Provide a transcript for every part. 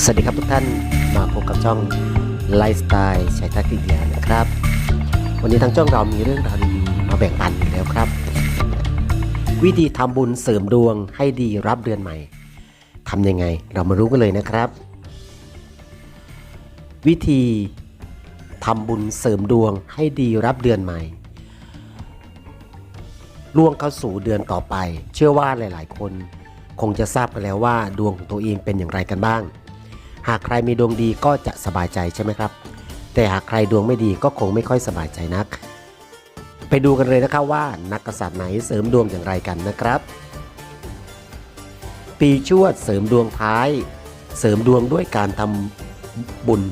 สวัสดีครับทุกท่านมาพบกับช่องไลฟ์สไตล์ชัยทัศน์กิจยานะครับ วันนี้ทางช่องเรามีเรื่องราวดีๆมาแบ่งปันอีกแล้วครับ วิธีทำบุญเสริมดวงให้ดีรับเดือนใหม่ทำยังไงเรามารู้กันเลยนะครับ วิธีทำบุญเสริมดวงให้ดีรับเดือนใหม่ล่วงเข้าสู่เดือนต่อไป เชื่อว่าหลาย ๆ คนคงจะทราบกันแล้วว่าดวงของตัวเองเป็นอย่างไรกันบ้าง หากใครมีดวงดีก็จะสบายใจใช่ไหมครับ แต่หากใครดวงไม่ดีก็คงไม่ค่อยสบายใจนัก ไปดูกันเลยนะครับว่านักกษัตริย์ไหนเสริมดวงอย่างไรกันนะครับ ปีชวดเสริมดวงท้าย เสริมดวงด้วยการทำบุญ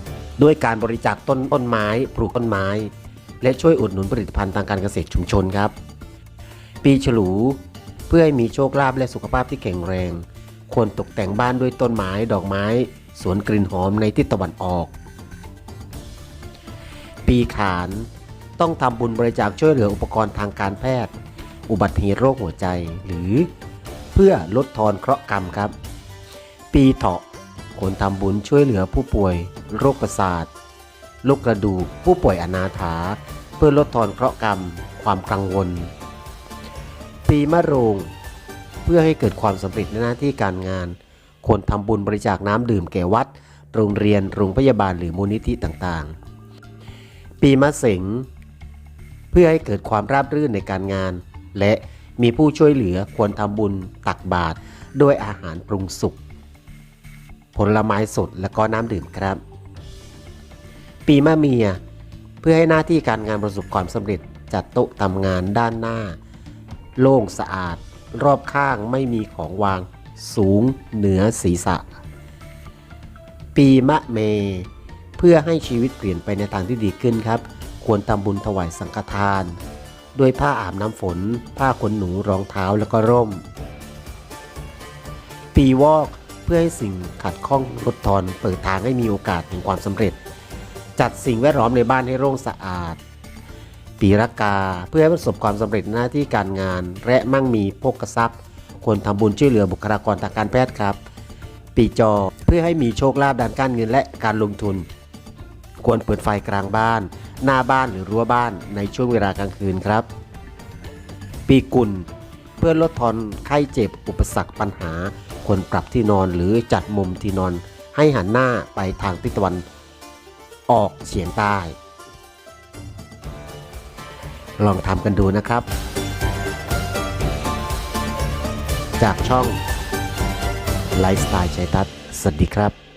ด้วยการบริจาคต้นต้นไม้ ปลูกต้นไม้ และช่วยอุดหนุนผลิตภัณฑ์ทางการเกษตรชุมชนครับ ปีฉลูเพื่อให้มีโชคลาภและสุขภาพที่แข็งแรง ควรตกแต่งบ้านด้วยต้นไม้ ดอกไม้ สวนกลิ่นหอมในทิศตะวันออก ปีขานต้องทำบุญบริจาคช่วยเหลืออุปกรณ์ทางการแพทย์ อุบัติเหตุโรคหัวใจหรือ เพื่อลดทอนเคราะห์กรรมครับ ปีเถาะควรทำบุญช่วยเหลือผู้ป่วย โรคประสาทโรคกระดูกผู้ป่วยอนาถา เพื่อลดทอนเคราะห์กรรม ความกังวล ปีมะโรง เพื่อให้เกิดความสำเร็จในหน้าที่การงาน ควรทำบุญบริจาคน้ำดื่มแก่วัด โรงเรียน โรงพยาบาลหรือมูลนิธิต่างๆ ปีมะเสงเพื่อให้เกิดความราบรื่นในการงาน และมีผู้ช่วยเหลือควรทำบุญตักบาตรด้วยอาหารปรุงสุก ผลไม้สดและก็น้ำดื่มครับ ปีมะเมีย เพื่อให้หน้าที่การงานประสบความสำเร็จจัดโต๊ะทำงานด้านหน้า โล่งสะอาด รอบข้างไม่มีของวาง สูงเหนือศีรษะ ปีมะเม เพื่อให้ชีวิตเปลี่ยนไปในทางที่ดีขึ้นครับ ควรทำบุญถวายสังฆทาน ด้วยผ้าอาบน้ำฝน ผ้าขนหนูรองเท้าแล้วก็ร่ม ปีวอกเพื่อให้สิ่งขัดข้องลดทอนเปิดทางให้มีโอกาสถึงความสำเร็จ จัดสิ่งแวดล้อมในบ้านให้โล่งสะอาด ปีรากาเพื่อให้ประสบความสำเร็จหน้าที่การงาน และมั่งมีโภคทรัพย์ ควรทำบุญช่วยเหลือบุคลากรทางการแพทย์ครับ ปีจอเพื่อให้มีโชคลาภด้านการเงินและการลงทุน ควรเปิดไฟกลางบ้าน หน้าบ้านหรือรั้วบ้านในช่วงเวลากลางคืนครับ ปีกุลเพื่อลดทอนไข้เจ็บอุปสรรคปัญหา ควรปรับที่นอนหรือจัดมุมที่นอน ให้หันหน้าไปทางทิศตะวัน ออกเฉียงใต้ ลองทำกันดูนะครับ จากช่องไลฟ์สไตล์ชัยทัศน์สวัสดีครับ